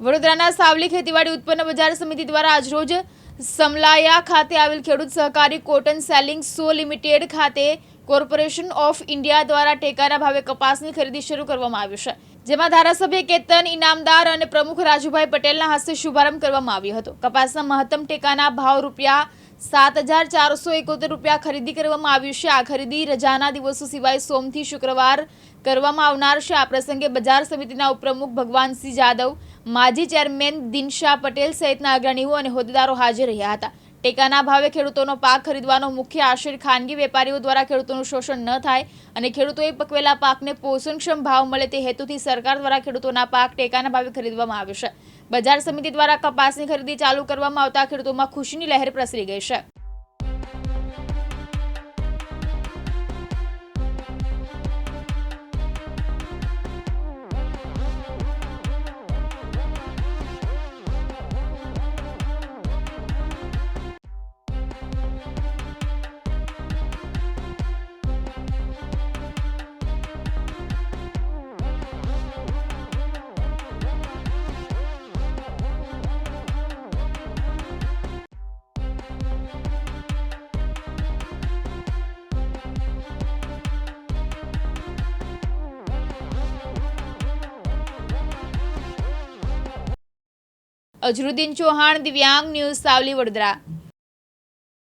વડોદરાના સાવલી ખેતીવાડી ઉત્પન્ન બજાર સમિતિ દ્વારા આજરોજ સમલાયા ખાતે આવેલ ખેડૂત સહકારી કોટન સેલિંગ સો લિમિટેડ ખાતે કોર્પોરેશન ઓફ ઇન્ડિયા દ્વારા ટેકાના ભાવે કપાસની ખરીદી શરૂ કરવામાં આવ્યું છે. જેમાં ધારાસભ્ય કેતન ઇનામદાર અને પ્રમુખ રાજુભાઈ પટેલના હસ્તે શુભારંભ કરવામાં આવ્યો હતો. કપાસના મહત્તમ ટેકાના ભાવ રૂપિયા સાત હજાર ચારસો એકોતેર રૂપિયા ખરીદી કરવામાં આવ્યું છે. આ ખરીદી રજાના દિવસો સિવાય સોમથી શુક્રવાર કરવામાં આવનાર છે. આ પ્રસંગે બજાર સમિતિના ઉપપ્રમુખ ભગવાનસિંહ જાદવ, માજી ચેરમેન દિનશા પટેલ સહિતના અગ્રણીઓ અને હોદ્દેદારો હાજર રહ્યા હતા. ટેકાના ભાવે ખેડૂતોનો પાક ખરીદવાનો મુખ્ય આશીર ખાનગી વેપારીઓ દ્વારા ખેડૂતોનું શોષણ ન થાય અને ખેડૂતોએ પકવેલા પાકને પોષણક્ષમ ભાવ મળે તે હેતુથી સરકાર દ્વારા ખેડૂતોના પાક ટેકાના ભાવે ખરીદવામાં આવે છે. બજાર સમિતિ દ્વારા કપાસની ખરીદી ચાલુ કરવામાં આવતા ખેડૂતોમાં ખુશીની લહેર પ્રસરી ગઈ છે. અઝરુદ્દીન ચૌહાણ દિવ્યાંગ ન્યૂઝ સાવલી વડોદરા